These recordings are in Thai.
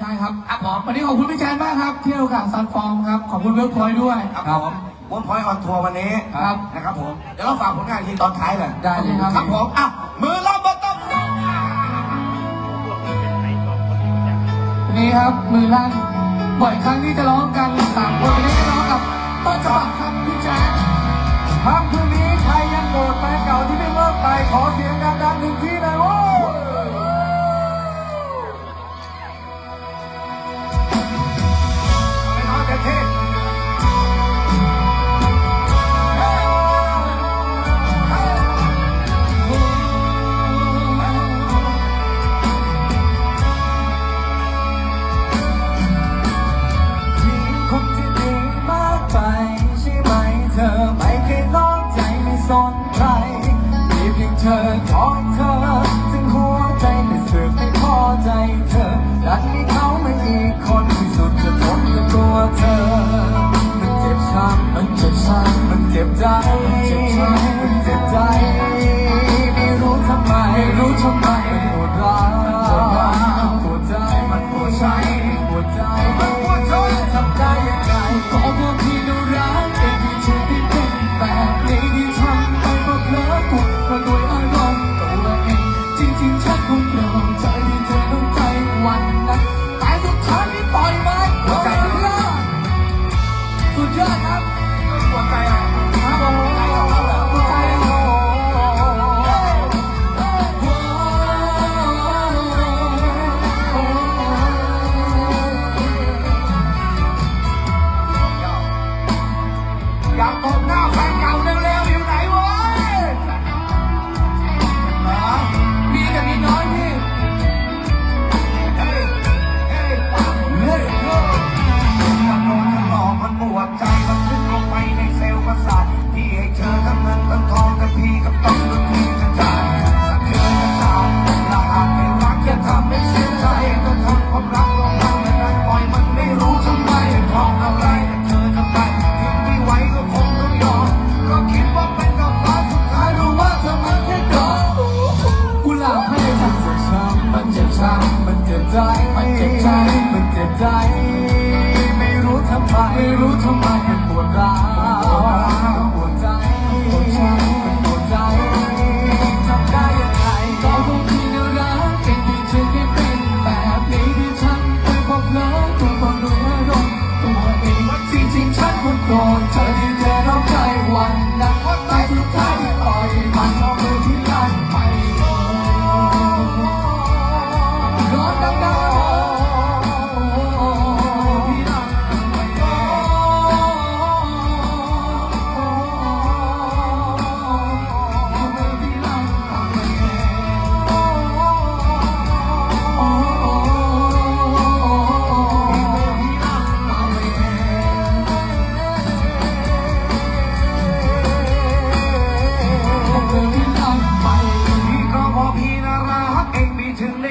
ได้ครับครับผมวันนี้ขอบคุณพี่แจนมากครับเที่ยวกับซันฟอร์มครับ ขอบคุณเวิร์กพอยด้วย ครับผมวนพอยออนทัวร์วันนี้ครับนะครับผม เดี๋ยวเราฝากผลงานทีตอนท้ายเลยได้เลยครับครับผมอะมือเราบนต้นนี่ครับมือลั่นบ่อยครั้งที่จะร้องกันสามคนนี้จะร้องกับต้นฉบับครับพี่แจ๊คค่ำคืนนี้ใครยังโกรธแฟนเก่าที่ไม่เลิกไปขอเสียงดังๆหนึ่ง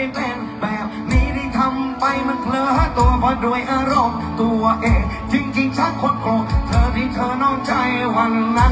ไเป็นแบบนี้ที่ทำไปมันเผลอตัวเพราะด้วยอารมณ์ตัวเอง จริงๆชักคนโกรธเธอที่เธอนอกใจวันนั้น